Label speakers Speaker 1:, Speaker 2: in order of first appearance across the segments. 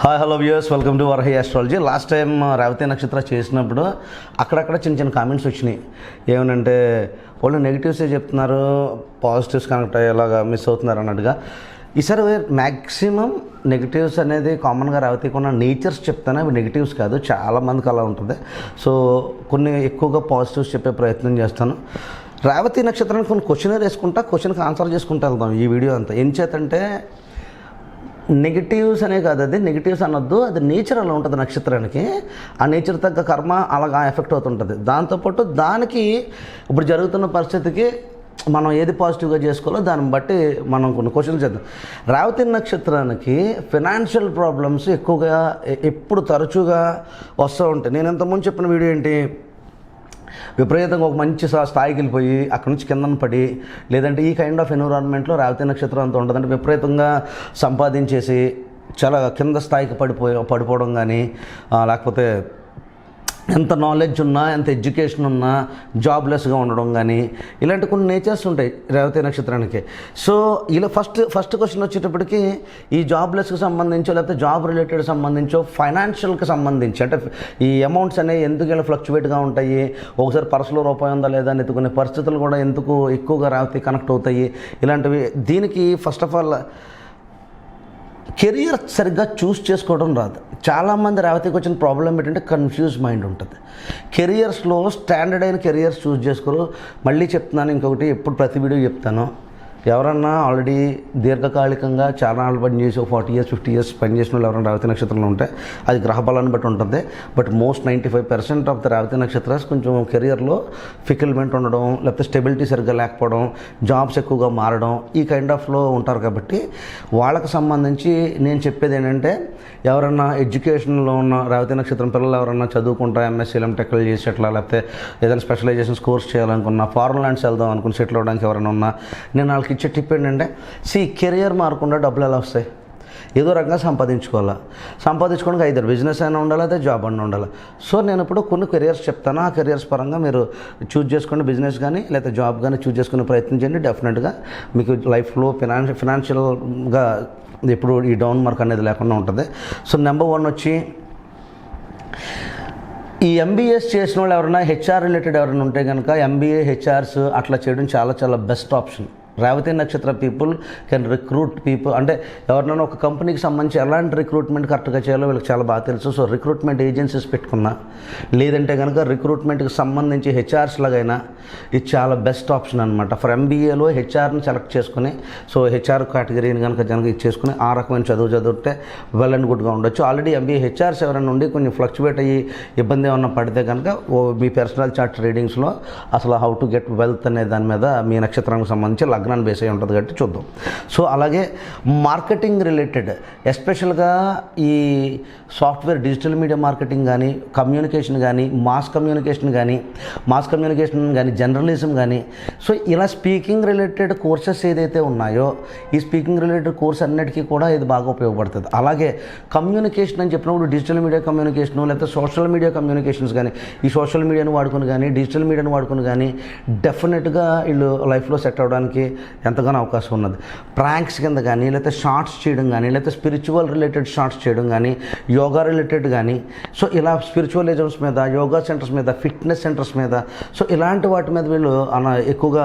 Speaker 1: Hi hello viewers welcome to Varhi astrology last time Revati నక్షత్ర చేసినప్పుడు అక్కడక్కడ చిన్న చిన్న కామెంట్స్ వచ్చినాయి. ఏమనంటే వాళ్ళు నెగిటివ్సే చెప్తున్నారు పాజిటివ్స్ కనెక్ట్ అయ్యేలాగా మిస్ అవుతున్నారు అన్నట్టుగా. ఈసారి మ్యాక్సిమం నెగిటివ్స్ అనేది కామన్గా రేవతికి ఉన్న నేచర్స్ చెప్తాను అవి నెగిటివ్స్ కాదు. చాలా మందికి అలా ఉంటుంది. సో కొన్ని ఎక్కువగా పాజిటివ్స్ చెప్పే ప్రయత్నం చేస్తాను. రేవతి నక్షత్రానికి కొన్ని క్వశ్చన్ వేసుకుంటా క్వశ్చన్కి ఆన్సర్ చేసుకుంటూ వెళ్దాం ఈ వీడియో అంతా. ఏం చేతంటే నెగిటివ్స్ అనే కాదు అది నెగిటివ్స్ అనొద్దు అది నేచర్ అలా ఉంటుంది నక్షత్రానికి. ఆ నేచర్ తగ్గ కర్మ అలాగా ఎఫెక్ట్ అవుతుంటుంది. దాంతోపాటు దానికి ఇప్పుడు జరుగుతున్న పరిస్థితికి మనం ఏది పాజిటివ్గా చేసుకోవాలో దాన్ని బట్టి మనం కొన్ని క్వశ్చన్స్ చేద్దాం. రేవతి నక్షత్రానికి ఫినాన్షియల్ ప్రాబ్లమ్స్ ఎక్కువగా ఎప్పుడు తరచుగా వస్తూ ఉంటాయి. నేను ఇంతకుముందు చెప్పిన వీడియో ఏంటి? విపరీతంగా ఒక మంచి స్థాయికి వెళ్ళిపోయి అక్కడ నుంచి కిందన పడి లేదంటే ఈ కైండ్ ఆఫ్ ఎన్విరాన్మెంట్లో రేవతి నక్షత్రం అంత ఉండదంటే విపరీతంగా సంపాదించేసి చాలా కింద స్థాయికి పడిపోయి పడిపోవడం కానీ లేకపోతే ఎంత నాలెడ్జ్ ఉన్నా ఎంత ఎడ్యుకేషన్ ఉన్నా జాబ్లెస్గా ఉండడం కానీ ఇలాంటి కొన్ని నేచర్స్ ఉంటాయి రేవతి నక్షత్రానికి. సో ఇలా ఫస్ట్ ఫస్ట్ క్వశ్చన్ వచ్చేటప్పటికి ఈ జాబ్లెస్కి సంబంధించో లేకపోతే జాబ్ రిలేటెడ్ సంబంధించో ఫైనాన్షియల్కి సంబంధించి అంటే ఈ అమౌంట్స్ అనేవి ఎందుకు ఇలా ఫ్లక్చువేట్గా ఉంటాయి ఒకసారి పర్సులో రూపాయి ఉందా లేదా అని ఎత్తుకునే పరిస్థితులు కూడా ఎందుకు ఎక్కువగా రేవతి కనెక్ట్ అవుతాయి ఇలాంటివి. దీనికి ఫస్ట్ ఆఫ్ ఆల్ కెరియర్ సరిగ్గా చూస్ చేసుకోవడం రాదు. చాలామంది రేవతికి వచ్చిన ప్రాబ్లం ఏంటంటే కన్ఫ్యూజ్ మైండ్ ఉంటుంది. కెరియర్స్లో స్టాండర్డ్ అయిన కెరియర్స్ చూస్ చేసుకోరు. మళ్ళీ చెప్తున్నాను ఇంకొకటి ఎప్పుడు ప్రతి వీడియో చెప్తాను. ఎవరన్నా ఆల్రెడీ దీర్ఘకాలికంగా చాలా నాళ్ళు పని చేసి ఫార్టీ ఇయర్స్ ఫిఫ్టీ ఇయర్స్ పని చేసిన వాళ్ళు ఎవరైనా రేవతి నక్షత్రంలో ఉంటే అది గ్రహ బలాన్ని బట్టి ఉంటుంది. But most ninety five percent of the Revati నక్షత్రాస్ కొంచెం కెరియర్లో ఫికిల్మెంట్ ఉండడం లేకపోతే స్టెబిలిటీ సరిగ్గా లేకపోవడం జాబ్స్ ఎక్కువగా మారడం ఈ కైండ్ ఆఫ్లో ఉంటారు కాబట్టి వాళ్ళకి సంబంధించి నేను చెప్పేది ఏంటంటే ఎవరన్నా ఎడ్యుకేషన్లో ఉన్న రావతి నక్షత్రం పిల్లలు ఎవరన్నా చదువుకుంటా ఎంఎస్సీ టెక్లు చేసి అట్లా లేకపోతే ఏదైనా స్పెషలైజేషన్స్ కోర్స్ చేయాలనుకున్నా ఫారెన్ ల్యాండ్స్ వెళ్దాం అనుకుని సెటిల్ అవ్వడానికి ఎవరైనా ఉన్నా నేను వాళ్ళకి ఇచ్చే టిప్ ఏంటంటే సి కెరియర్ మారకుండా డబ్బులు ఎలా వస్తాయి? ఏదో రకంగా సంపాదించుకోవాలా? సంపాదించుకోవడానికి ఐదర్ బిజినెస్ అయినా ఉండాలి అదే జాబ్ అయినా ఉండాలి? సో నేను ఇప్పుడు కొన్ని కెరియర్స్ చెప్తాను. ఆ కెరియర్స్ పరంగా మీరు చూజ్ చేసుకోండి బిజినెస్ కానీ లేదా జాబ్ కానీ చూజ్ చేసుకునే ప్రయత్నం చేయండి. డెఫినెట్గా మీకు లైఫ్లో ఫినాన్షియల్ ఫినాన్షియల్గా ఎప్పుడు ఈ డౌన్ మార్క్ అనేది లేకుండా ఉంటుంది. సో నెంబర్ వన్ వచ్చి ఈ ఎంబీఎస్ చేసిన వాళ్ళు ఎవరైనా హెచ్ఆర్ రిలేటెడ్ ఎవరైనా ఉంటే కనుక ఎంబీఏ హెచ్ఆర్స్ అట్లా చేయడం చాలా చాలా బెస్ట్ ఆప్షన్ రేవతి నక్షత్ర పీపుల్ కెన్ రిక్రూట్ పీపుల్. అంటే ఎవరినైనా ఒక కంపెనీకి సంబంధించి ఎలాంటి రిక్రూట్మెంట్ కరెక్ట్గా చేయాలో వీళ్ళకి చాలా బాగా తెలుసు. సో రిక్రూట్మెంట్ ఏజెన్సీస్ పెట్టుకున్నా. లేదంటే కనుక రిక్రూట్మెంట్కి సంబంధించి హెచ్ఆర్స్ లాగైనా ఇది చాలా బెస్ట్ ఆప్షన్ అనమాట ఫర్ ఎంబీఏలో హెచ్ఆర్ని సెలెక్ట్ చేసుకుని సో హెచ్ఆర్ కేటగిరీని కనుక జనక ఇచ్చేసుకుని ఆ రకమైన చదువు చదివితే వెల్ అండ్ గుడ్గా ఉండొచ్చు. ఆల్రెడీ ఎంబీఏ హెచ్ఆర్స్ ఎవరైనా ఉండి కొంచెం ఫ్లక్చువేట్ అయ్యి ఇబ్బంది ఏమన్నా పడితే కనుక ఓ మీ పర్సనల్ చార్ట్ రీడింగ్స్లో అసలు హౌ టు గెట్ వెల్త్ అనే దాని మీద మీ నక్షత్రానికి సంబంధించి లగ్నాన్ని బేస్ అయి ఉంటుంది కాబట్టి చూద్దాం. సో అలాగే మార్కెటింగ్ రిలేటెడ్ ఎస్పెషల్గా ఈ సాఫ్ట్వేర్ డిజిటల్ మీడియా మార్కెటింగ్ కానీ కమ్యూనికేషన్ కానీ మాస్ కమ్యూనికేషన్ కానీ మాస్ కమ్యూనికేషన్ కానీ జర్నలిజం కానీ సో ఇలా స్పీకింగ్ రిలేటెడ్ కోర్సెస్ ఏదైతే ఉన్నాయో ఈ స్పీకింగ్ రిలేటెడ్ కోర్స్ అన్నిటికీ కూడా ఇది బాగా ఉపయోగపడుతుంది. అలాగే కమ్యూనికేషన్ అని చెప్పినప్పుడు డిజిటల్ మీడియా కమ్యూనికేషన్ లేకపోతే సోషల్ మీడియా కమ్యూనికేషన్స్ కానీ ఈ సోషల్ మీడియాను వాడుకొని కానీ డిజిటల్ మీడియాను వాడుకొని కానీ డెఫినెట్గా వీళ్ళు లైఫ్లో సెట్ అవ్వడానికి ఎంతగానో అవకాశం ఉన్నది. ప్రాంక్స్ కింద కానీ లేకపోతే షార్ట్స్ చేయడం కానీ లేకపోతే స్పిరిచువల్ రిలేటెడ్ షార్ట్స్ చేయడం కానీ యోగా రిలేటెడ్ కానీ సో ఇలా స్పిరిచువలిజమ్స్ మీద యోగా సెంటర్స్ మీద ఫిట్నెస్ సెంటర్స్ మీద సో ఇలాంటి వాటి మీద వీళ్ళు అన ఎక్కువగా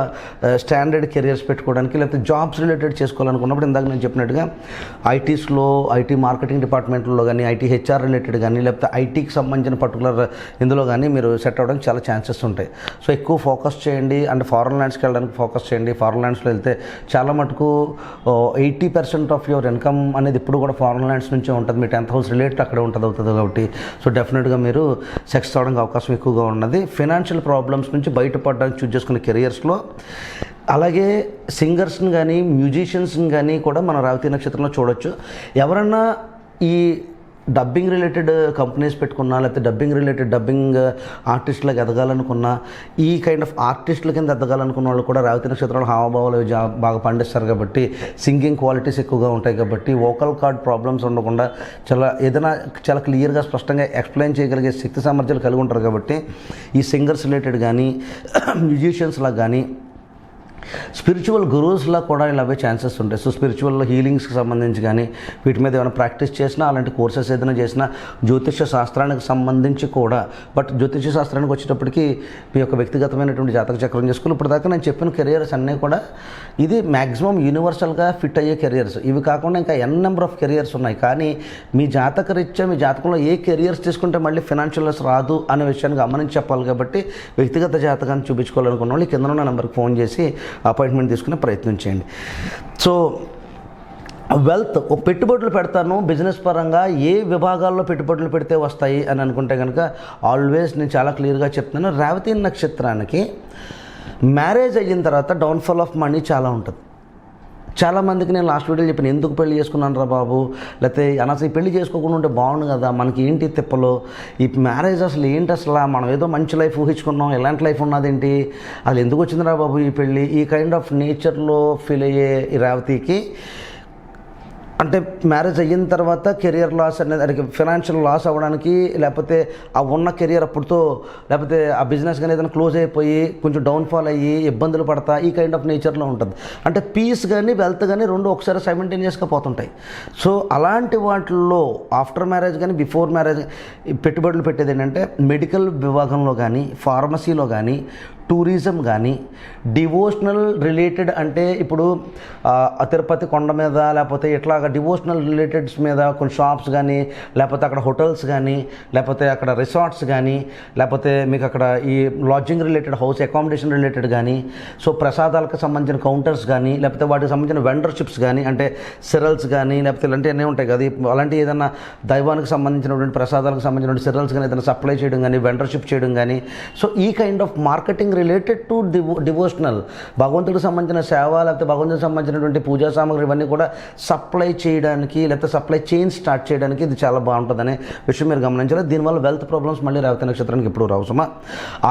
Speaker 1: స్టాండర్డ్ కెరియర్స్ పెట్టుకోవడానికి లేకపోతే జాబ్స్ రిలేటెడ్ చేసుకోవాలనుకున్నప్పుడు ఇందాక నేను చెప్పినట్టుగా ఐటీస్లో ఐటీ మార్కెటింగ్ డిపార్ట్మెంట్లో కానీ ఐటీ హెచ్ఆర్ రిలేటెడ్ కానీ లేకపోతే ఐటీకి సంబంధించిన పర్టికులర్ ఇందులో కానీ మీరు సెట్ అవ్వడానికి చాలా ఛాన్సెస్ ఉంటాయి. సో ఎక్కువ ఫోకస్ చేయండి అండ్ ఫారెన్ ల్యాండ్స్కి వెళ్ళడానికి ఫోకస్ చేయండి ఫారెన్ ల్యాండ్స్లో వెళ్తే చాలా మటుకు eighty percent of your income అనేది ఇప్పుడు కూడా ఫారెన్ ల్యాండ్స్ నుంచే ఉంటుంది. మీ టెన్త్ హౌస్ రిలేటెడ్ అక్కడే ఉంటుంది అవుతుంది కాబట్టి. సో డెఫినెట్గా మీరు సెక్స్ అవడానికి అవకాశం ఎక్కువగా ఉన్నది. ఫినాన్షియల్ ప్రాబ్లమ్స్ నుంచి బయటపడడానికి చూస్ చేసుకునే కెరియర్స్లో అలాగే సింగర్స్ని కానీ మ్యూజిషియన్స్ని కానీ కూడా మన రేవతి నక్షత్రంలో చూడొచ్చు. ఎవరన్నా ఈ డబ్బింగ్ రిలేటెడ్ కంపెనీస్ పెట్టుకున్నా లేకపోతే డబ్బింగ్ రిలేటెడ్ డబ్బింగ్ ఆర్టిస్టులకు ఎదగాలనుకున్నా ఈ కైండ్ ఆఫ్ ఆర్టిస్టుల కింద ఎదగాలనుకున్న వాళ్ళు కూడా రేవతి నక్షత్రంలో హావభావాలు బాగా పండిస్తారు కాబట్టి సింగింగ్ క్వాలిటీస్ ఎక్కువగా ఉంటాయి కాబట్టి వోకల్ కార్డ్ ప్రాబ్లమ్స్ ఉండకుండా చాలా ఏదైనా చాలా క్లియర్గా స్పష్టంగా ఎక్స్ప్లెయిన్ చేయగలిగే శక్తి సామర్థ్యాలు కలిగి ఉంటారు కాబట్టి ఈ సింగర్స్ రిలేటెడ్ కానీ మ్యూజిషియన్స్లా కానీ స్పిరిచువల్ గురూస్లా కూడా ఇలా అవే ఛాన్సెస్ ఉంటాయి సో స్పిరిచువల్ హీలింగ్స్కి సంబంధించి కానీ వీటి మీద ఏమైనా ప్రాక్టీస్ చేసినా అలాంటి కోర్సెస్ ఏదైనా చేసినా జ్యోతిష శాస్త్రానికి సంబంధించి కూడా బట్ జ్యోతిష శాస్త్రానికి వచ్చేటప్పటికి మీ యొక్క వ్యక్తిగతమైనటువంటి జాతక చక్రం చేసుకుని ఇప్పుడు దాకా నేను చెప్పిన కెరియర్స్ అన్నీ కూడా ఇది మ్యాక్సిమం యూనివర్సల్గా ఫిట్ అయ్యే కెరియర్స్ ఇవి కాకుండా ఇంకా ఎన్ నెంబర్ ఆఫ్ కెరియర్స్ ఉన్నాయి. కానీ మీ జాతక రీత్యా మీ జాతకంలో ఏ కెరియర్స్ తీసుకుంటే మళ్ళీ ఫినాన్షియల్ లాస్ రాదు అనే విషయాన్ని గమనించి చెప్పాలి కాబట్టి వ్యక్తిగత జాతకాన్ని చూపించుకోవాలనుకున్న వాళ్ళు కింద ఉన్న నెంబర్కి ఫోన్ చేసి అపాయింట్మెంట్ తీసుకునే ప్రయత్నం చేయండి. సో వెల్త్ ఓ పెట్టుబడులు పెడతాను బిజినెస్ పరంగా ఏ విభాగాల్లో పెట్టుబడులు పెడితే వస్తాయి అని అనుకుంటే కనుక ఆల్వేస్ నేను చాలా క్లియర్గా చెప్తున్నాను. రేవతి నక్షత్రానికి మ్యారేజ్ అయిన తర్వాత డౌన్ఫాల్ ఆఫ్ మనీ చాలా ఉంటుంది. చాలామందికి నేను లాస్ట్ వీడియో చెప్పిన ఎందుకు పెళ్ళి చేసుకున్నాను రా బాబు? లేకపోతే అనసలు ఈ పెళ్ళి చేసుకోకుండా ఉంటే బాగుండు కదా మనకి ఏంటి తిప్పలు? ఈ మ్యారేజ్ అసలు ఏంటి అసలు? మనం ఏదో మంచి లైఫ్ ఊహించుకున్నాం ఎలాంటి లైఫ్ ఉన్నదేంటి? అసలు ఎందుకు వచ్చిందిరా బాబు ఈ పెళ్ళి ఈ కైండ్ ఆఫ్ నేచర్లో ఫీల్ అయ్యే ఈ రేవతికి అంటే మ్యారేజ్ అయిన తర్వాత కెరియర్ లాస్ అనేది దానికి ఫినాన్షియల్ లాస్ అవ్వడానికి లేకపోతే ఆ ఉన్న కెరియర్ అప్పుడుతో లేకపోతే ఆ బిజినెస్ కానీ ఏదైనా క్లోజ్ అయిపోయి కొంచెం డౌన్ఫాల్ అయ్యి ఇబ్బందులు పడతా ఈ కైండ్ ఆఫ్ నేచర్లో ఉంటుంది. అంటే పీస్ కానీ వెల్త్ కానీ రెండు ఒకసారి సైమెంటేనియస్గా పోతుంటాయి. సో అలాంటి వాటిల్లో ఆఫ్టర్ మ్యారేజ్ కానీ బిఫోర్ మ్యారేజ్ పెట్టుబడులు పెట్టేది ఏంటంటే మెడికల్ విభాగంలో కానీ ఫార్మసీలో కానీ టూరిజం కానీ డివోషనల్ రిలేటెడ్ అంటే ఇప్పుడు తిరుపతి కొండ మీద లేకపోతే ఇట్లాగా డివోషనల్ రిలేటెడ్స్ మీద కొన్ని షాప్స్ కానీ లేకపోతే అక్కడ హోటల్స్ కానీ లేకపోతే అక్కడ రిసార్ట్స్ కానీ లేకపోతే మీకు అక్కడ ఈ lodging related house accommodation related కానీ సో ప్రసాదాలకు సంబంధించిన కౌంటర్స్ కానీ లేకపోతే వాటికి సంబంధించిన వెండర్షిప్స్ కానీ అంటే సిరల్స్ కానీ లేకపోతే ఇలాంటివన్నీ ఉంటాయి కదా. అలాంటి ఏదైనా దైవానికి సంబంధించినటువంటి ప్రసాదాలకు సంబంధించినటువంటి సిరల్స్ కానీ ఏదైనా సప్లై చేయడం కానీ వెండర్షిప్ చేయడం కానీ సో ఈ kind of marketing related to devo devotional భగవంతుడికి సంబంధించిన సేవ లేకపోతే భగవంతుడికి సంబంధించినటువంటి పూజా సామాగ్రి ఇవన్నీ కూడా సప్లై చేయడానికి లేకపోతే సప్లై చైన్ స్టార్ట్ చేయడానికి ఇది చాలా బాగుంటుందనే విషయం మీరు గమనించాలి. దీనివల్ల వెల్త్ ప్రాబ్లమ్స్ మళ్ళీ రేవతి నక్షత్రానికి ఇప్పుడు రావు సుమా.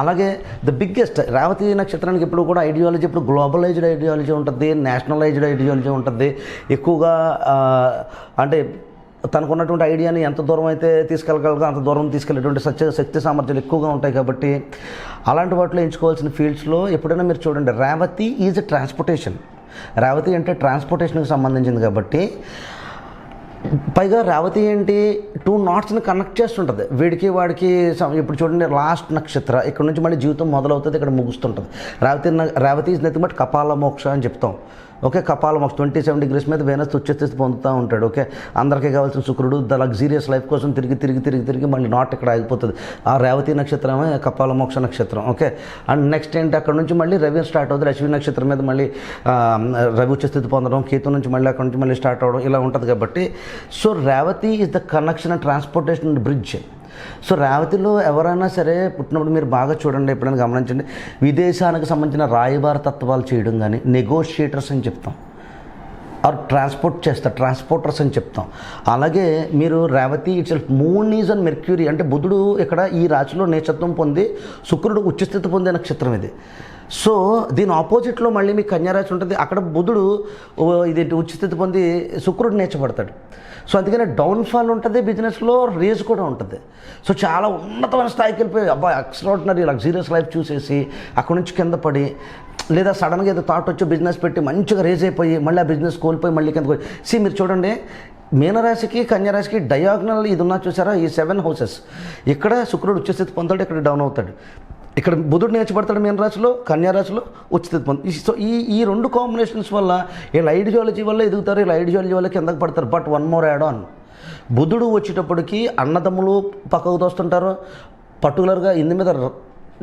Speaker 1: అలాగే ద బిగ్గెస్ట్ రేవతి నక్షత్రానికి ఇప్పుడు కూడా ఐడియాలజీ ఇప్పుడు గ్లోబలైజ్డ్ ఐడియాలజీ ఉంటుంది నేషనలైజ్డ్ ఐడియాలజీ ఉంటుంది. ఎక్కువగా అంటే తనకున్నటువంటి ఐడియాని ఎంత దూరం అయితే తీసుకెళ్ళగలదో అంత దూరం తీసుకెళ్ళేటువంటి సత్య శక్తి సామర్థ్యాలు ఎక్కువగా ఉంటాయి కాబట్టి అలాంటి వాటిలో ఎంచుకోవాల్సిన ఫీల్డ్స్లో ఎప్పుడైనా మీరు చూడండి రేవతి ఈజ్ ట్రాన్స్పోర్టేషన్. రేవతి అంటే ట్రాన్స్పోర్టేషన్కి సంబంధించింది కాబట్టి పైగా రేవతి ఏంటి టూ నాట్స్ని కనెక్ట్ చేస్తుంటుంది. వీడికి వాడికి ఇప్పుడు చూడండి లాస్ట్ నక్షత్ర ఇక్కడ నుంచి మళ్ళీ జీవితం మొదలవుతుంది ఇక్కడ ముగుస్తుంటుంది. రేవతి న- రేవతి ఇస్ నథింగ్ బట్ కపాల మోక్ష అని చెప్తాం. ఓకే కపాలం ఒక ట్వంటీ సెవెన్ డిగ్రీస్ మీద వేనస్ తుచ్చస్థితి పొందుతూ ఉంటాడు ఓకే? అందరికీ కావాల్సిన శుక్రుడు ద లగ్జీరియస్ లైఫ్ కోసం తిరిగి తిరిగి తిరిగి తిరిగి మళ్ళీ నాట్ ఇక్కడ ఆగిపోతుంది. ఆ రేవతి నక్షత్రమే కపాల మోక్ష నక్షత్రం ఓకే? అండ్ నెక్స్ట్ ఏంటి అక్కడ నుంచి మళ్ళీ రవి స్టార్ట్ అవుతుంది అశ్విని నక్షత్రం మీద మళ్ళీ రవి ఉచ్చస్థితి పొందడం కేతు నుంచి మళ్ళీ అక్కడ నుంచి మళ్ళీ స్టార్ట్ అవ్వడం ఇలా ఉంటుంది కాబట్టి. So Revati is the connection and transportation bridge so రేవతిలో ఎవరైనా సరే పుట్టినప్పుడు మీరు బాగా చూడండి ఎప్పుడైనా గమనించండి. విదేశానికి సంబంధించిన రాయబార తత్వాలు చేయడం కానీ నెగోషియేటర్స్ అని చెప్తాం. ఆర్ ట్రాన్స్పోర్ట్ చేస్తారు ట్రాన్స్పోర్టర్స్ అని చెప్తాం. అలాగే మీరు Revati it's moon is and Mercury అంటే బుధుడు ఇక్కడ ఈ రాశిలో నేచత్వం పొంది శుక్రుడు ఉచ్చస్థితి పొందే నక్షత్రం ఇది. సో దీని ఆపోజిట్లో మళ్ళీ మీకు కన్యారాశి ఉంటుంది. అక్కడ బుధుడు ఇది ఇదేంటి పొంది శుక్రుడు నేర్చబడతాడు. సో అందుకని డౌన్ఫాల్ ఉంటుంది బిజినెస్లో రేజ్ కూడా ఉంటుంది. సో చాలా ఉన్నతమైన స్థాయికి వెళ్ళిపోయి అబ్బా ఎక్స్ట్రాడినరీ లగ్జీరియస్ లైఫ్ చూసేసి అక్కడ నుంచి కింద పడి లేదా సడన్గా ఏదో థాట్ వచ్చి బిజినెస్ పెట్టి మంచిగా రేజ్ అయిపోయి మళ్ళీ ఆ బిజినెస్ కోల్పోయి మళ్ళీ కింద సి మీరు చూడండి మీనరాశికి కన్యరాశికి డయాగ్నల్ ఇది ఉన్నా చూసారా? ఈ సెవెన్ హౌసెస్ ఇక్కడ శుక్రుడు ఉచ్చస్థితి పొందాడు ఇక్కడ డౌన్ అవుతాడు. ఇక్కడ బుధుడు నేర్చబడతాడు మీనరాశిలో కన్యారాశిలో ఉచిత పొంది సో ఈ ఈ రెండు కాంబినేషన్స్ వల్ల వీళ్ళ ఐడియాలజీ వల్ల ఎదుగుతారు వీళ్ళ ఐడియాలజీ వల్ల కిందకి పడతారు. But one more add on బుధుడు వచ్చేటప్పటికి అన్నదమ్ములు పక్కకు తోస్తుంటారు. పర్టికులర్గా ఇందు మీద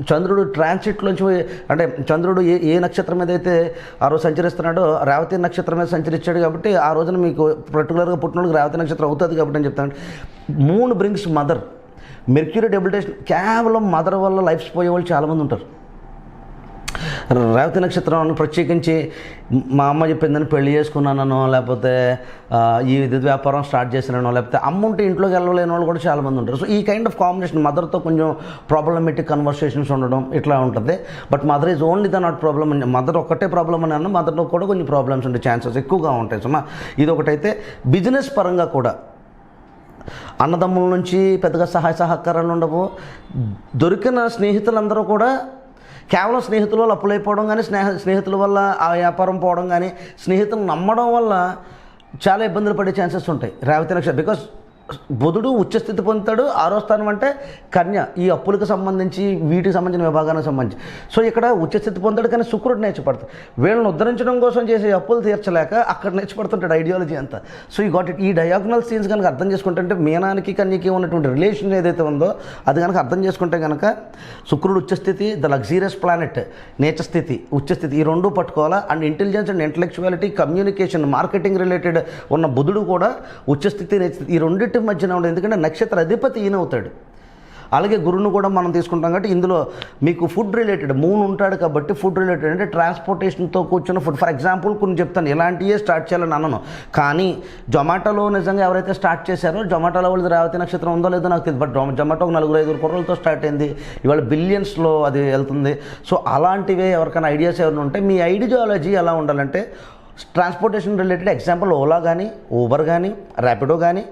Speaker 1: చంద్రుడు ట్రాన్సిట్లోంచి అంటే చంద్రుడు ఏ ఏ నక్షత్రం మీద అయితే ఆ రోజు సంచరిస్తున్నాడో రేవతి నక్షత్రం మీద సంచరించాడు కాబట్టి ఆ రోజున మీకు పర్టికులర్గా పుట్టినోళ్ళకి రేవతి నక్షత్రం అవుతుంది కాబట్టి అని చెప్తాను. Moon brings mother Mercury debilitation కేవలం మదర్ వల్ల లైఫ్ పోయే వాళ్ళు చాలామంది ఉంటారు. రేవతి నక్షత్రం ప్రత్యేకించి మా అమ్మ చెప్పిందని పెళ్ళి చేసుకున్నానో లేకపోతే ఈ విద్యుత్ వ్యాపారం స్టార్ట్ చేసినానో లేకపోతే అమ్మ ఉంటే ఇంట్లోకి వెళ్ళలేని వాళ్ళు కూడా చాలామంది ఉంటారు. సో ఈ కైండ్ ఆఫ్ కాంబినేషన్ మదర్తో కొంచెం ప్రాబ్లమేటిక్ కన్వర్సేషన్స్ ఉండడం ఇట్లా ఉంటుంది. But mother is only the not problem అని మదర్ ఒక్కటే ప్రాబ్లం అని అన్న మదర్లో కూడా కొన్ని ప్రాబ్లమ్స్ ఉండే ఛాన్సెస్ ఎక్కువగా ఉంటాయి. సుమా ఇది ఒకటైతే బిజినెస్ పరంగా కూడా అన్నదమ్ముల నుంచి పెద్దగా సహాయ సహకారాలు ఉండవు. దొరికిన స్నేహితులందరూ కూడా కేవలం స్నేహితుల వల్ల అప్పులైపోవడం కానీ స్నేహ స్నేహితుల వల్ల ఆ వ్యాపారం పోవడం కానీ స్నేహితులు నమ్మడం వల్ల చాలా ఇబ్బందులు పడే ఛాన్సెస్ ఉంటాయి. రేవతి నక్షత్రం బికాస్ బుధుడు ఉచ్చస్థితి పొందుతాడు ఆరో స్థానం అంటే కన్య. ఈ అప్పులకు సంబంధించి వీటికి సంబంధించిన విభాగానికి సంబంధించి. సో ఇక్కడ ఉచ్చస్థితి పొందాడు కానీ శుక్రుడు నేర్చిపడతాడు. వీళ్ళని ఉద్ధరించడం కోసం చేసే అప్పులు తీర్చలేక అక్కడ నేర్చిపడుతుంటాడు ఐడియాలజీ అంతా. సో ఈ గాట్ ఇట్ ఈ డయాగ్నల్ సీన్స్ కనుక అర్థం చేసుకుంటే మీనానికి కన్యకి ఉన్నటువంటి రిలేషన్ ఏదైతే ఉందో అది కనుక అర్థం చేసుకుంటే కనుక శుక్రుడు ఉచ్చస్థితి ద లగ్జీరియస్ ప్లానెట్ నేచర్ స్థితి ఉచ్చస్థితి ఈ రెండు పట్టుకోవాలా. And intelligence and intellectuality communication marketing related ఉన్న బుధుడు కూడా ఉచ్చస్థితి నేచర్ ఈ రెండింటి మధ్యన ఉండదు. ఎందుకంటే నక్షత్ర అధిపతి ఈయనవుతాడు అలాగే గురువును కూడా మనం తీసుకుంటాం కాబట్టి ఇందులో మీకు ఫుడ్ రిలేటెడ్ మూన్ ఉంటాడు కాబట్టి ఫుడ్ రిలేటెడ్ అంటే ట్రాన్స్పోర్టేషన్తో కూర్చున్న ఫుడ్ ఫర్ ఎగ్జాంపుల్ కొన్ని చెప్తాను. ఇలాంటివే స్టార్ట్ చేయాలని అన్నాను కానీ జొమాటోలో నిజంగా ఎవరైతే స్టార్ట్ చేశారో జొమాటోలో వాళ్ళు రావతి నక్షత్రం ఉందో లేదో నాకు తెలియదు బట్ జొమాటో ఒక నలుగురు ఐదుగురు కుర్రలతో స్టార్ట్ అయింది. ఇవాళ బిలియన్స్లో అది వెళ్తుంది. సో అలాంటివే ఎవరికైనా ఐడియాస్ ఏమైనా ఉంటే మీ ఐడియాలజీ ఎలా ఉండాలంటే ట్రాన్స్పోర్టేషన్ రిలేటెడ్ ఎగ్జాంపుల్ ఓలా కానీ ఊబర్ కానీ ర్యాపిడో కానీ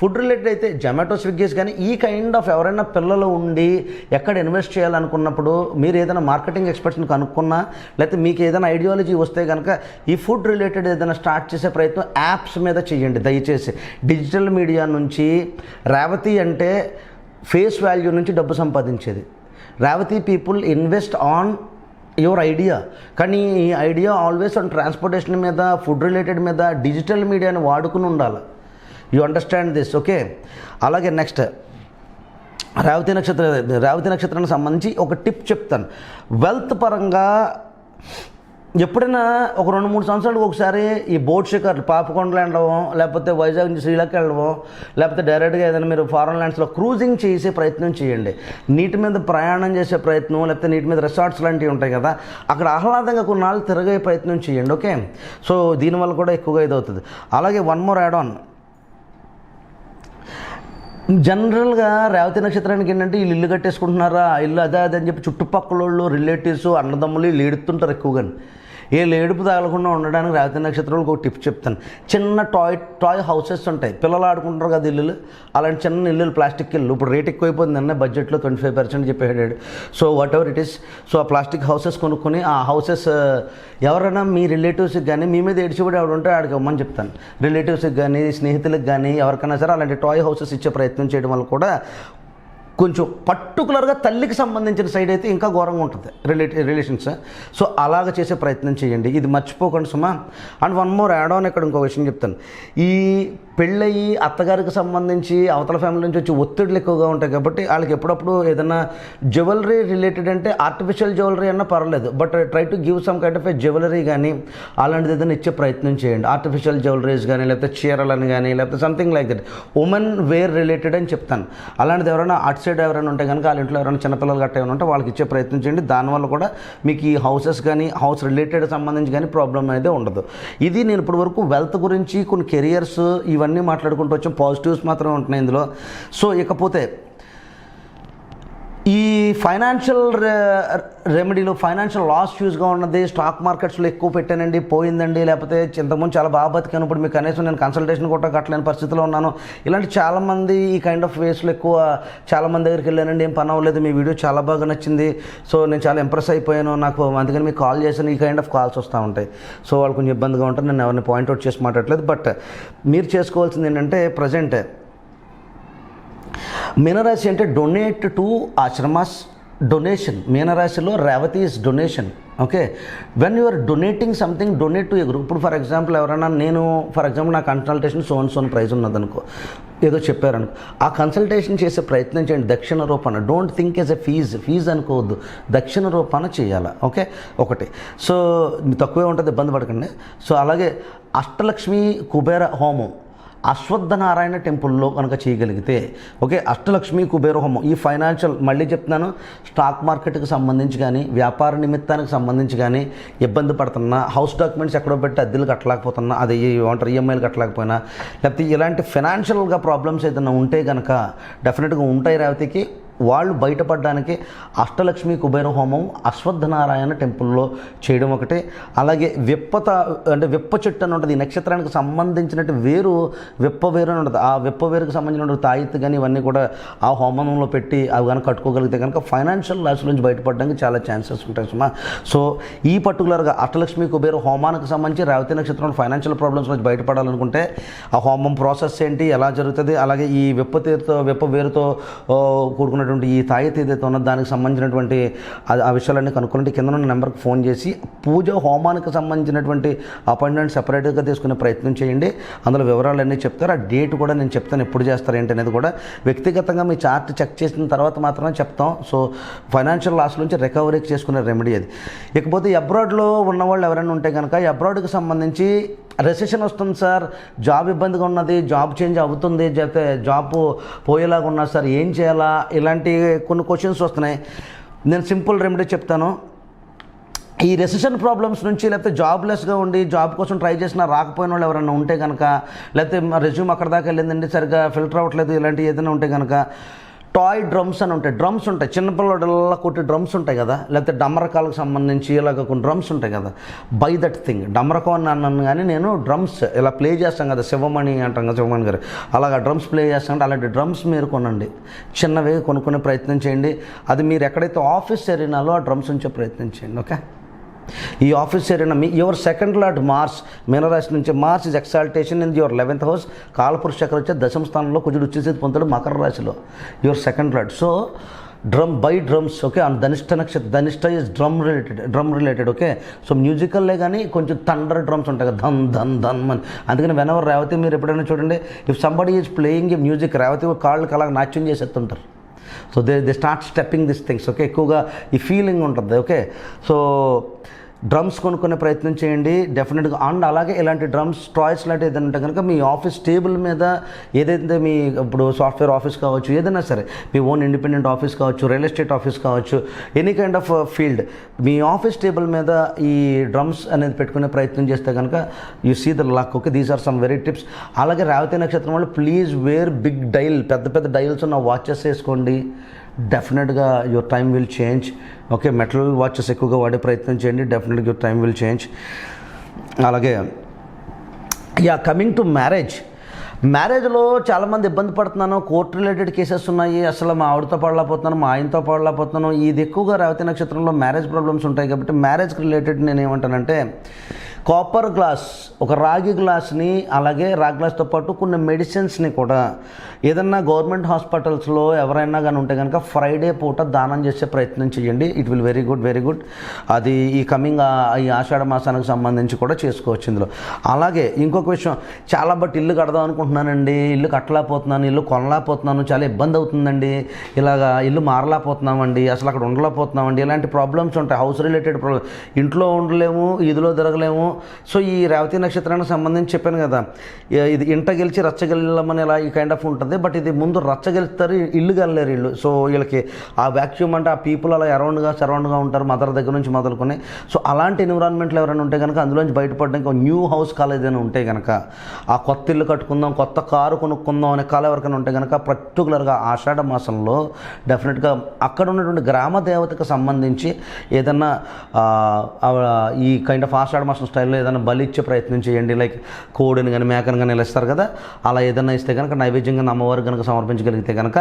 Speaker 1: ఫుడ్ రిలేటెడ్ అయితే జొమాటో స్విగ్గీస్ కానీ ఈ కైండ్ ఆఫ్ ఎవరైనా పిల్లలు ఉండి ఎక్కడ ఇన్వెస్ట్ చేయాలనుకున్నప్పుడు మీరు ఏదైనా మార్కెటింగ్ ఎక్స్పర్ట్స్ని కనుక్కున్నా లేకపోతే మీకు ఏదైనా ఐడియాలజీ వస్తే కనుక ఈ ఫుడ్ రిలేటెడ్ ఏదైనా స్టార్ట్ చేసే ప్రయత్నం యాప్స్ మీద చేయండి దయచేసి. డిజిటల్ మీడియా నుంచి రేవతి అంటే ఫేస్ వాల్యూ నుంచి డబ్బు సంపాదించేది. Revati people invest on your idea కానీ ఈ ఐడియా ఆల్వేస్ ఆన్ ట్రాన్స్పోర్టేషన్ మీద ఫుడ్ రిలేటెడ్ మీద డిజిటల్ మీడియాని వాడుకుని ఉండాలి. యూ అండర్స్టాండ్ దిస్ ఓకే అలాగే నెక్స్ట్ రేవతి నక్షత్ర రేవతి నక్షత్రానికి సంబంధించి ఒక టిప్ చెప్తాను. వెల్త్ పరంగా ఎప్పుడైనా ఒక రెండు మూడు సంవత్సరాలకు ఒకసారి ఈ బోట్ షికార్లు పాపకొండలు వెళ్ళడం లేకపోతే వైజాగ్ నుంచి శ్రీలంక వెళ్ళడం లేకపోతే డైరెక్ట్గా ఏదైనా మీరు ఫారెన్ ల్యాండ్స్లో క్రూజింగ్ చేసే ప్రయత్నం చేయండి. నీటి మీద ప్రయాణం చేసే ప్రయత్నం లేకపోతే నీటి మీద రిసార్ట్స్ లాంటివి ఉంటాయి కదా అక్కడ ఆహ్లాదంగా కొన్నాళ్ళు తిరగే ప్రయత్నం చేయండి ఓకే? సో దీనివల్ల కూడా ఎక్కువగా ఇది అవుతుంది అలాగే వన్ మోర్ యాడ్ ఆన్. జనరల్గా రేవతి నక్షత్రానికి ఏంటంటే వీళ్ళు ఇల్లు కట్టేసుకుంటున్నారా? ఇల్లు అదే అదే అని చెప్పి చుట్టుపక్కల వాళ్ళు రిలేటివ్స్ అన్నదమ్ములు వీళ్ళు ఏడుతుంటారు ఎక్కువగా ఏ లేడుపు తగలకుండా ఉండడానికి రేవతి నక్షత్రాలకు ఒక టిప్ చెప్తాను. చిన్న టాయ్ టాయ్ హౌసెస్ ఉంటాయి. పిల్లలు ఆడుకుంటారు కదా ఇల్లులు. అలాంటి చిన్న ఇల్లులు ప్లాస్టిక్ ఇల్లు. ఇప్పుడు రేట్ ఎక్కువైపోయింది అన్న బడ్జెట్లో ట్వంటీ ఫైవ్ పర్సెంట్ చెప్పాడు so whatever it is so ఆ ప్లాస్టిక్ హౌసెస్ కొనుక్కొని ఆ హౌసెస్ ఎవరైనా మీ రిలేటివ్స్కి కానీ మీ మీద ఏడ్చిపడి ఎవడు ఉంటే ఆడికి ఇవ్వమని చెప్తాను. రిలేటివ్స్కి కానీ స్నేహితులకు కానీ ఎవరికైనా సరే అలాంటి టాయ్ హౌసెస్ ఇచ్చే ప్రయత్నం చేయడం వల్ల కూడా కొంచెం పర్టికులర్గా తల్లికి సంబంధించిన సైడ్ అయితే ఇంకా ఘోరంగా ఉంటుంది. రిలేటి రిలేషన్స్. సో అలాగ చేసే ప్రయత్నం చేయండి. ఇది మర్చిపోకండి సుమా. And one more add on ఇక్కడ ఇంకో విషయం చెప్తాను. ఈ పెళ్ళయి అత్తగారికి సంబంధించి అవతల ఫ్యామిలీ నుంచి వచ్చి ఒత్తిడులు ఎక్కువగా ఉంటాయి కాబట్టి వాళ్ళకి ఎప్పుడప్పుడు ఏదైనా జ్యువెలరీ రిలేటెడ్ అంటే ఆర్టిఫిషియల్ జ్యువెలరీ అన్నా పర్లేదు but try to give some kind of a jewellery కానీ అలాంటిది ఏదైనా ఇచ్చే ప్రయత్నం చేయండి. ఆర్టిఫిషియల్ జ్యువెలరీస్ కానీ లేకపోతే చీరలని కానీ లేకపోతే something like that women wear related అని చెప్తాను. అలాంటిది ఎవరైనా అటు సైడ్ ఎవరైనా ఉంటే కనుక వాళ్ళ ఇంట్లో ఎవరైనా చిన్నపిల్లలు గట్ట ఏమైనా ఉంటే వాళ్ళకి ఇచ్చే ప్రయత్నం చేయండి. దానివల్ల కూడా మీకు ఈ హౌసెస్ కానీ హౌస్ రిలేటెడ్ సంబంధించి కానీ ప్రాబ్లం అనేది ఉండదు. ఇది నేను ఇప్పటి వరకు వెల్త్ గురించి కొన్ని కెరియర్స్ ఇవన్నీ మాట్లాడుకుంటూ వచ్చాం. పాజిటివ్స్ మాత్రమే ఉంటున్నాయి ఇందులో. సో ఇకపోతే ఈ ఫైనాన్షియల్ రెమెడీలో ఫైనాన్షియల్ లాస్ యూస్గా ఉన్నది స్టాక్ మార్కెట్స్లో ఎక్కువ పెట్టానండి పోయిందండి. లేకపోతే ఇంతకుముందు చాలా బాగా బతికాను ఇప్పుడు మీకు కనీసం నేను కన్సల్టేషన్ కూడా కట్టలేని పరిస్థితిలో ఉన్నాను. ఇలాంటి చాలామంది ఈ కైండ్ ఆఫ్ వేస్లో ఎక్కువ చాలామంది దగ్గరికి వెళ్ళానండి. ఏం పని అవ్వలేదు. మీ వీడియో చాలా బాగా నచ్చింది. సో నేను చాలా ఇంప్రెస్ అయిపోయాను. నాకు అందుకని మీకు కాల్ చేశాను. ఈ కైండ్ ఆఫ్ కాల్స్ వస్తూ ఉంటాయి. సో వాళ్ళు కొంచెం ఇబ్బందిగా ఉంటారు. నేను ఎవరిని పాయింట్అవుట్ చేసి మాట్లాడలేదు బట్ మీరు చేసుకోవాల్సింది ఏంటంటే ప్రజెంట్ మీనరాశి అంటే డొనేట్ టు ఆశ్రమాస్ డొనేషన్ మీనరాశిలో Revati is donation okay when you are donating something donate to a group ఇప్పుడు ఫర్ ఎగ్జాంపుల్ ఎవరైనా నేను ఫర్ ఎగ్జాంపుల్ నా కన్సల్టేషన్ సోన్ సోన్ ప్రైజ్ ఉన్నదనుకో ఏదో చెప్పారనుకో ఆ కన్సల్టేషన్ చేసే ప్రయత్నం చేయండి. దక్షిణ రూపాన. Don't think as a fees fees అనుకోవద్దు. దక్షిణ రూపాన చేయాలి. ఓకే ఒకటి. సో తక్కువే ఉంటుంది ఇబ్బంది పడకండి. సో అలాగే అష్టలక్ష్మి కుబేర హోమం. అశ్వత్థనారాయణ టెంపుల్లో కనుక చేయగలిగితే ఓకే అష్టలక్ష్మి కుబేరహోమం. ఈ ఫైనాన్షియల్ మళ్ళీ చెప్తున్నాను స్టాక్ మార్కెట్కి సంబంధించి కానీ వ్యాపార నిమిత్తానికి సంబంధించి కానీ ఇబ్బంది పడుతున్నా హౌస్ డాక్యుమెంట్స్ ఎక్కడో పెట్టి అద్దెలు కట్టలేకపోతున్నా అది ఏమంటారు ఈఎంఐలు కట్టలేకపోయినా లేకపోతే ఇలాంటి ఫైనాన్షియల్గా ప్రాబ్లమ్స్ ఏదైనా ఉంటే కనుక డెఫినెట్గా ఉంటాయి రేవతికి. వాళ్ళు బయటపడడానికి అష్టలక్ష్మి కుబేర హోమం అశ్వత్థనారాయణ టెంపుల్లో చేయడం ఒకటే. అలాగే విప్పత అంటే విప్ప చెట్టు అని ఉంటుంది ఈ నక్షత్రానికి సంబంధించినట్టు వేరు విప్ప వేరు అని ఉంటుంది. ఆ విప్ప వేరుకు సంబంధించిన తాయిత్తు కానీ ఇవన్నీ కూడా ఆ హోమంలో పెట్టి అవి కనుక కట్టుకోగలిగితే కనుక ఫైనాన్షియల్ లాస్ నుంచి బయటపడడానికి చాలా ఛాన్సెస్ ఉంటాయి సుమా. సో ఈ పర్టికులర్గా అష్టలక్ష్మి కుబేర హోమానికి సంబంధించి రేవతి నక్షత్రం ఫైనాన్షియల్ ప్రాబ్లమ్స్ నుంచి బయటపడాలనుకుంటే ఆ హోమం ప్రాసెస్ ఏంటి ఎలా జరుగుతుంది అలాగే ఈ విప్ప తీరుతో విప్ప వేరుతో కూడుకున్నటువంటి కూడుకున్నటువంటి ఈ తాయితీ ఏదైతే ఉన్నదో దానికి సంబంధించినటువంటి ఆ- విషయాలన్నీ కనుక్కోవాలంటే కింద ఉన్న నెంబర్కి ఫోన్ చేసి పూజ హోమానికి సంబంధించినటువంటి అపాయింట్మెంట్ సెపరేట్గా తీసుకునే ప్రయత్నం చేయండి. అందులో వివరాలన్నీ చెప్తారు. ఆ డేట్ కూడా నేను చెప్తాను ఎప్పుడు చేస్తారు ఏంటి అనేది కూడా. వ్యక్తిగతంగా మీ చార్ట్ చెక్ చేసిన తర్వాత మాత్రమే చెప్తాం. సో ఫైనాన్షియల్ లాస్ నుంచి రికవరీకి చేసుకునే రెమెడీ అది. ఇకపోతే అబ్రాడ్లో ఉన్న వాళ్ళు ఎవరైనా ఉంటే కనుక అబ్రాడ్కి సంబంధించి రెసెషన్ వస్తుంది సార్ జాబ్ ఇబ్బందిగా ఉన్నది జాబ్ చేంజ్ అవుతుంది లేకపోతే జాబ్ పోయేలాగా ఉన్నా సార్ ఏం చేయాలా? ఇలాంటి కొన్ని క్వశ్చన్స్ వస్తున్నాయి. నేను సింపుల్ రెమెడీ చెప్తాను. ఈ రెసిషన్ ప్రాబ్లమ్స్ నుంచి లేకపోతే జాబ్లెస్గా ఉండి జాబ్ కోసం ట్రై చేసినా రాకపోయిన వాళ్ళు ఎవరైనా ఉంటే కనుక లేకపోతే రెజ్యూమ్ అక్కడ దాకా వెళ్ళిందండి సరిగ్గా ఫిల్టర్ అవ్వట్లేదు ఇలాంటివి ఏదైనా ఉంటే కనుక టాయ్ డ్రమ్స్ అని ఉంటాయి. డ్రమ్స్ ఉంటాయి. చిన్నపిల్లడల్లా కొట్టి డ్రమ్స్ ఉంటాయి కదా. లేకపోతే డమరకాలకు సంబంధించి ఇలాగ కొన్ని డ్రమ్స్ ఉంటాయి కదా. బై దట్ థింగ్ డమ్మరకం అని అన్నాను కానీ నేను డ్రమ్స్ ఇలా ప్లే చేస్తాం కదా. శివమణి అంటాం కదా శివమణి గారు. అలాగ డ్రమ్స్ ప్లే చేస్తాం అంటే అలాంటి డ్రమ్స్ మీరు కొనండి. చిన్నవి కొనుక్కునే ప్రయత్నం చేయండి. అది మీరు ఎక్కడైతే ఆఫీస్ ఏరియాలో ఆ డ్రమ్స్ ఉంచే ప్రయత్నం చేయండి. ఓకే ఈ ఆఫీస్ ఏరియా మీ యువర్ సెకండ్ లాట్ మార్స్ మీనరాశి నుంచి Mars is exaltation in your eleventh house కాలపురుష చక్ర వచ్చే దశమ స్థానంలో కుజుడు వచ్చేసేది పొందుతాడు మకర రాశిలో. Your second lord so drum by drums okay and Dhanishta నక్షత్ర Dhanishta is drum related drum related okay so మ్యూజికల్లే కానీ కొంచెం థండర్ డ్రమ్స్ ఉంటాయి కదా ధన్ ధన్ ధన్ అని. అందుకని వెనవర్ రేవతి మీరు ఎప్పుడైనా చూడండి if somebody is playing a music Revati కాళ్ళకి అలాగ నాట్యం చేసేస్తుంటారు. So they they start stepping this things okay ఎక్కువగా ఈ ఫీలింగ్ ఉంటుంది ఓకే సో డ్రమ్స్ కొనుక్కునే ప్రయత్నం చేయండి. డెఫినెట్గా అండ్ అలాగే ఇలాంటి డ్రమ్స్ టాయ్స్ లాంటి ఏదైనా ఉంటే కనుక మీ ఆఫీస్ టేబుల్ మీద ఏదైతే మీ ఇప్పుడు సాఫ్ట్వేర్ ఆఫీస్ కావచ్చు ఏదైనా సరే మీ ఓన్ ఇండిపెండెంట్ ఆఫీస్ కావచ్చు రియల్ ఎస్టేట్ ఆఫీస్ కావచ్చు ఎనీ కైండ్ ఆఫ్ ఫీల్డ్ మీ ఆఫీస్ టేబుల్ మీద ఈ డ్రమ్స్ అనేది పెట్టుకునే ప్రయత్నం చేస్తే కనుక you see the luck okay these are some very tips అలాగే రేవతి నక్షత్రం వాళ్ళు ప్లీజ్ వేర్ బిగ్ డైల్ పెద్ద పెద్ద డైల్స్ ఉన్న వాచెస్ వేసుకోండి. డెఫినెట్గా your time will change okay metal watches ఎక్కువగా వాడే ప్రయత్నం చేయండి. డెఫినెట్గా యువర్ టైం విల్ చేంజ్ అలాగే యా కమింగ్ టు మ్యారేజ్ మ్యారేజ్లో చాలామంది ఇబ్బంది పడుతున్నాను. కోర్టు రిలేటెడ్ కేసెస్ ఉన్నాయి. అసలు మా ఆవిడతో పడలేకపోతున్నాను. మా ఆయనతో పడలేకపోతున్నాను. ఇది ఎక్కువగా రేవతి నక్షత్రంలో మ్యారేజ్ ప్రాబ్లమ్స్ ఉంటాయి కాబట్టి మ్యారేజ్కి రిలేటెడ్ నేను ఏమంటానంటే కాపర్ గ్లాస్ ఒక రాగి గ్లాస్ని అలాగే రాగి గ్లాస్తో పాటు కొన్ని మెడిసిన్స్ని కూడా. ఏదన్నా గవర్నమెంట్ హాస్పిటల్స్లో ఎవరైనా కానీ ఉంటే కనుక ఫ్రైడే పూట దానం చేసే ప్రయత్నం చేయండి. It will very good very good అది ఈ కమింగ్ ఈ ఆషాఢ మాసానికి సంబంధించి కూడా చేసుకోవచ్చు ఇందులో. అలాగే ఇంకొక విషయం చాలా బట్ ఇల్లు కడదాం అనుకుంటున్నానండి. ఇల్లు కట్టలేకపోతున్నాను ఇల్లు కొనలేకపోతున్నాను చాలా ఇబ్బంది అవుతుందండి. ఇలాగా ఇల్లు మారలేకపోతున్నామండి అసలు అక్కడ ఉండలేకపోతున్నామండి. ఇలాంటి ప్రాబ్లమ్స్ ఉంటాయి. హౌస్ రిలేటెడ్ ప్రాబ్లమ్ ఇంట్లో ఉండలేము ఇదిలో తిరగలేము సో ఈ రేవతి నక్షత్రానికి సంబంధించి చెప్పాను కదా ఇది ఇంట గెలిచి రచ్చగెళ్ళమని ఇలా ఈ కైండ్ ఆఫ్ ఉంటుంది బట్ ఇది ముందు రచ్చగెలుస్తారు ఇల్లు గెలలేరు ఇల్లు. సో వీళ్ళకి ఆ వ్యాక్యూమ్ అంటే ఆ పీపుల్ అలా అరౌండ్గా సరౌండ్గా ఉంటారు మదర్ దగ్గర నుంచి మొదలుకొని. సో అలాంటి ఎన్విరాన్మెంట్లు ఎవరైనా ఉంటే కనుక అందులోంచి బయటపడడానికి ఒక న్యూ హౌస్ కాల్ ఏదైనా ఉంటే కనుక ఆ కొత్త ఇల్లు కట్టుకుందాం కొత్త కారు కొనుక్కుందాం అనే కాల ఎవరికైనా ఉంటే కనుక పర్టికులర్గా ఆషాఢ మాసంలో డెఫినెట్గా అక్కడ ఉన్నటువంటి గ్రామ దేవతకు సంబంధించి ఏదన్నా ఈ కైండ్ ఆఫ్ ఆషాఢ మాసం స్టైల్లో ఏదైనా బలి ఇచ్చే ప్రయత్నం చేయండి. లైక్ కోడిని కానీ మేకని కానీ ఇలా ఇస్తారు కదా అలా ఏదైనా ఇస్తే కనుక నైవేద్యంగా అమ్మవారికి కనుక సమర్పించగలిగితే కనుక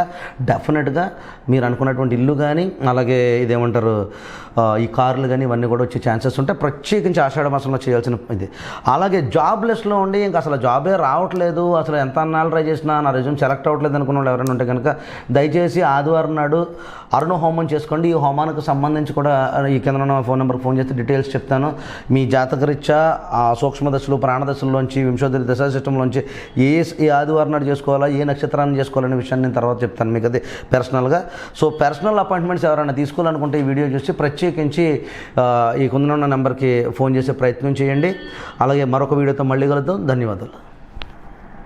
Speaker 1: డెఫినెట్గా మీరు అనుకున్నటువంటి ఇల్లు కానీ అలాగే ఇదేమంటారు ఈ కార్లు కానీ ఇవన్నీ కూడా వచ్చే ఛాన్సెస్ ఉంటాయి ప్రత్యేకించి ఆషాఢ మాసంలో చేయాల్సిన ఇది. అలాగే జాబ్లెస్లో ఉండి ఇంకా అసలు జాబే రావట్లేదు అసలు ఎంత అన్నాళ్ళు ట్రై చేసినా నా రిజ్యూమ్ సెలెక్ట్ అవ్వట్లేదు అనుకున్న వాళ్ళు ఎవరైనా ఉంటే కనుక దయచేసి ఆదివారం నాడు అరుణ హోమం చేసుకోండి. ఈ హోమానికి సంబంధించి కూడా ఈ కింద ఫోన్ నెంబర్కి ఫోన్ చేస్తే డీటెయిల్స్ చెప్తాను. మీ జాతకరీత్యా సూక్ష్మ దశలు ప్రాణదశల్లోంచి వింశోదరి దశా సిస్టంలోంచి ఏ ఏ ఆదివారం నాడు చేసుకోవాలా ఏ నక్షత్రాన్ని చేసుకోవాలనే విషయాన్ని నేను తర్వాత చెప్తాను మీకు అది పర్సనల్గా సో పర్సనల్ అపాయింట్మెంట్స్ ఎవరైనా తీసుకోవాలనుకుంటే ఈ వీడియో చూసి ప్రత్యేకించి ఈ ఈ కుందనున్న నెంబర్కి ఫోన్ చేసే ప్రయత్నం చేయండి. అలాగే మరొక వీడియోతో మళ్ళీ కలుద్దాం. ధన్యవాదాలు.